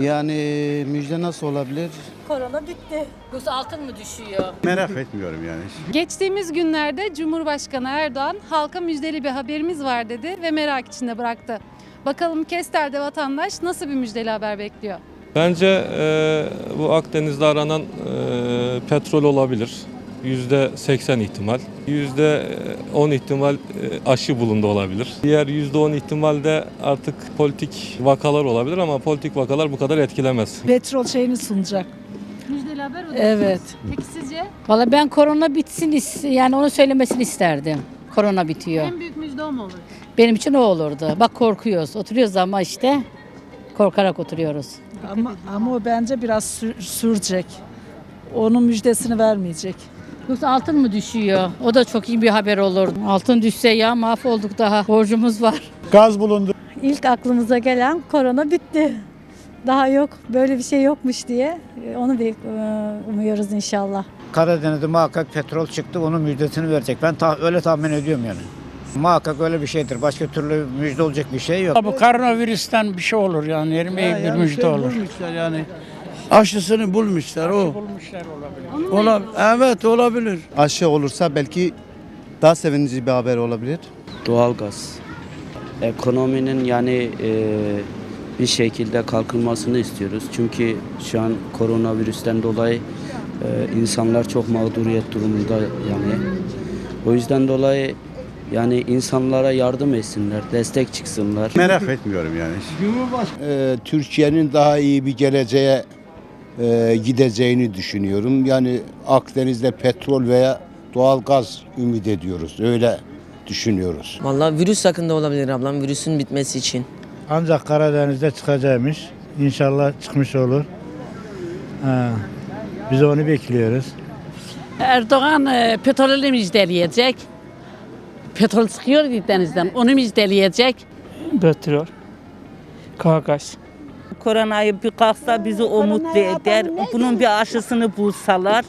Yani müjde nasıl olabilir? Korona bitti. Yoksa altın mı düşüyor? Merak etmiyorum yani. Geçtiğimiz günlerde Cumhurbaşkanı Erdoğan halka müjdeli bir haberimiz var dedi ve merak içinde bıraktı. Bakalım Kester'de vatandaş nasıl bir müjdeli haber bekliyor? Bence e, bu Akdeniz'de aranan e, petrol olabilir. Yüzde 80 ihtimal. Yüzde 10 ihtimal e, aşı bulundu olabilir. Diğer yüzde 10 ihtimalde artık politik vakalar olabilir ama politik vakalar bu kadar etkilemez. Petrol şeyini sunacak. Müjdeli haber o. Evet. Peki sizce Valla ben korona bitsin is- yani onu söylemesini isterdim. Korona bitiyor. en büyük müjde o mu olur? Benim için o olurdu. Bak korkuyoruz. Oturuyoruz ama işte korkarak oturuyoruz. Ama, ama o bence biraz sür- sürecek. Onun müjdesini vermeyecek. Yoksa altın mı düşüyor? O da çok iyi bir haber olur. Altın düşse ya mahvolduk daha. Borcumuz var. Gaz bulundu. İlk aklımıza gelen korona bitti. Daha yok, böyle bir şey yokmuş diye e, onu bek- e, umuyoruz inşallah. Karadeniz'de muhakkak petrol çıktı. Onun müjdesini verecek. Ben ta- öyle tahmin ediyorum yani. Muhakkak öyle bir şeydir. Başka türlü müjde olacak bir şey yok. Bu koronavirüsten bir şey olur yani. Yerim iyi bir müjde olur. Bulmuşlar yani. Aşısını bulmuşlar o. Bulmuşlar olabilir. Olab evet olabilir. Aşı olursa belki daha sevinici bir haber olabilir. Doğalgaz. Ekonominin yani e, bir şekilde kalkınmasını istiyoruz. Çünkü şu an koronavirüsten dolayı e, insanlar çok mağduriyet durumunda yani. O yüzden dolayı yani insanlara yardım etsinler, destek çıksınlar. Merak etmiyorum yani. Ee, Türkiye'nin daha iyi bir geleceğe e, gideceğini düşünüyorum. Yani Akdeniz'de petrol veya doğal gaz ümit ediyoruz. Öyle düşünüyoruz. Vallahi virüs hakkında olabilir ablam, virüsün bitmesi için. Ancak Karadeniz'de çıkacakmış. İnşallah çıkmış olur. Ha, biz onu bekliyoruz. Erdoğan e, petrolü müjdeleyecek. Petrol çıkıyor denizden. Onu müjdeleyecek. Petrol. Koronayı bir kalksa bizi o mutlu eder. Bunun bir aşısını bulsalar